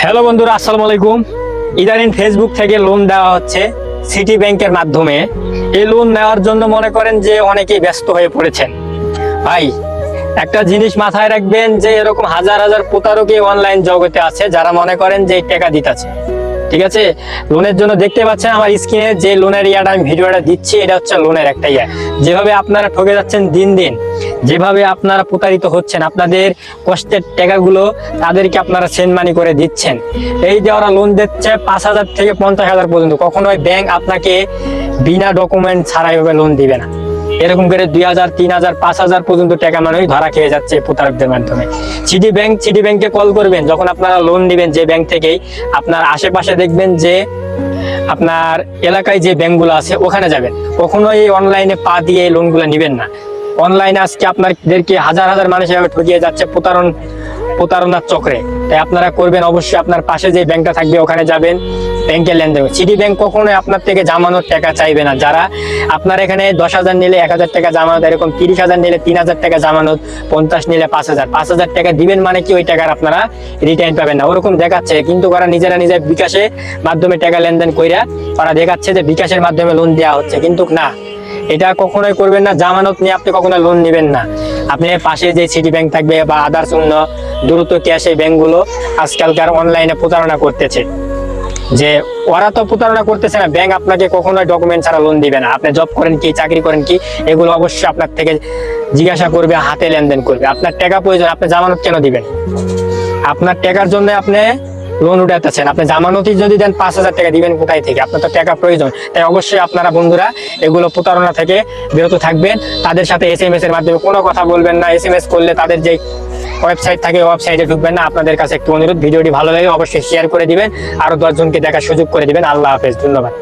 Hello বন্ধুরা, আসসালামু আলাইকুম। ইদানিং ফেসবুক থেকে লোন দেওয়া হচ্ছে সিটি ব্যাংকের মাধ্যমে। এই লোন নেওয়ার জন্য মনে করেন যে অনেকেই ব্যস্ত হয়ে পড়েছেন। ভাই, একটা জিনিস মাথায় রাখবেন যে এরকম হাজার হাজার প্রতারকই অনলাইন জগতে আছে যারা মনে করেন যে টাকা দিতেছে। ঠিক আছে? লোনের জন্য দেখতে পাচ্ছেন আমার স্ক্রিনে যে লোনের ইয়াটা আমি ভিডিওটা দিচ্ছি, এটা হচ্ছে লোনের একটা ইয়া। যেভাবে আপনারা ঠকে যাচ্ছেন দিন দিন, যেভাবে আপনারা প্রতারিত হচ্ছেন, আপনাদের কষ্টের টাকাগুলো তাদেরকে আপনারা সেন্ড মানি করে দিচ্ছেন। এই যে ওরা লোন দিচ্ছে পাঁচ হাজার থেকে পঞ্চাশ হাজার পর্যন্ত, কখনোই ব্যাংক আপনাকে বিনা ডকুমেন্ট ছাড়াই ভাবে লোন দিবে না। এরকম করে দুই হাজার, তিন হাজার, পাঁচ হাজার পর্যন্ত টাকা মানুষ ধরা খেয়ে যাচ্ছে প্রতারকদের মাধ্যমে। সিটি ব্যাংক, সিটি ব্যাংকে কল করবেন, যখন আপনারা লোন নেবেন যে ব্যাংক থেকেই, আপনার আশেপাশে দেখবেন যে আপনার এলাকায় যে ব্যাংকগুলো আছে, ওখানে যাবেন। কখনোই এই অনলাইনে পা দিয়ে এই লোনগুলো নেবেন না। অনলাইনে আজকে আপনাদেরকে হাজার হাজার মানুষ এভাবে ঠকিয়ে যাচ্ছে প্রতারণ, প্রতারণার চক্রে। তাই আপনারা করবেন অবশ্যই আপনার পাশে যে ব্যাংকটা থাকবে ওখানে যাবেন ব্যাংকে লেনদেন। সিটি ব্যাংক কখনোই আপনার থেকে জামানোর টাকা চাইবে না। যারা আপনার এখানে দশ হাজার নিলে এক হাজার টাকা জামানত, এরকম তিরিশ হাজার নিলে তিন হাজার টাকা জামানত, পঞ্চাশ নিলে পাঁচ হাজার। পাঁচ হাজার টাকা দিবেন মানে কি ওই টাকার আপনারা রিটার্ন পাবেন না। ওরকম দেখাচ্ছে, কিন্তু ওরা নিজেরা নিজের বিকাশে মাধ্যমে টাকা লেনদেন কইরা ওরা দেখাচ্ছে যে বিকাশের মাধ্যমে লোন দেওয়া হচ্ছে। কিন্তু না, এটা কখনোই করবেন না। জামানত নিয়ে আপনি কখনো লোন নেবেন না। আপনি পাশে যে সিটি ব্যাংক থাকবে বা আদার্স অন্য দ্রুত ক্যাশ এই ব্যাংকগুলো আজকালকার অনলাইনে প্রতারণা করতেছে। যে ওরা তো প্রতারণা করতেছে না ব্যাংক আপনাকে কখনোই ডকুমেন্ট ছাড়া লোন দিবে না। আপনি জব করেন কি, চাকরি করেন কি, এগুলো অবশ্যই আপনার থেকে জিজ্ঞাসা করবে, হাতে লেনদেন করবে। আপনার টাকা প্রয়োজন, আপনি জামানত কেন দিবেন? আপনার টাকার জন্য আপনি লোন উঠাতেছেন আপনি জামানতি যদি দেন, পাঁচ হাজার টাকা দিবেন কোথায় থেকে? আপনার তো টাকা প্রয়োজন। তাই অবশ্যই আপনারা বন্ধুরা এগুলো প্রতারণা থেকে বিরত থাকবেন। তাদের সাথে এস এম এস এর মাধ্যমে কোনো কথা বলবেন না। এস এম এস করলে তাদের যে ওয়েবসাইট থাকে ওয়েবসাইটে ঢুকবেন না। আপনাদের কাছে একটু অনুরোধ, ভিডিওটি ভালো লাগে অবশ্যই শেয়ার করে দিবেন। আরও দশজনকে দেখার সুযোগ করে দিবেন। আল্লাহ হাফেজ। ধন্যবাদ।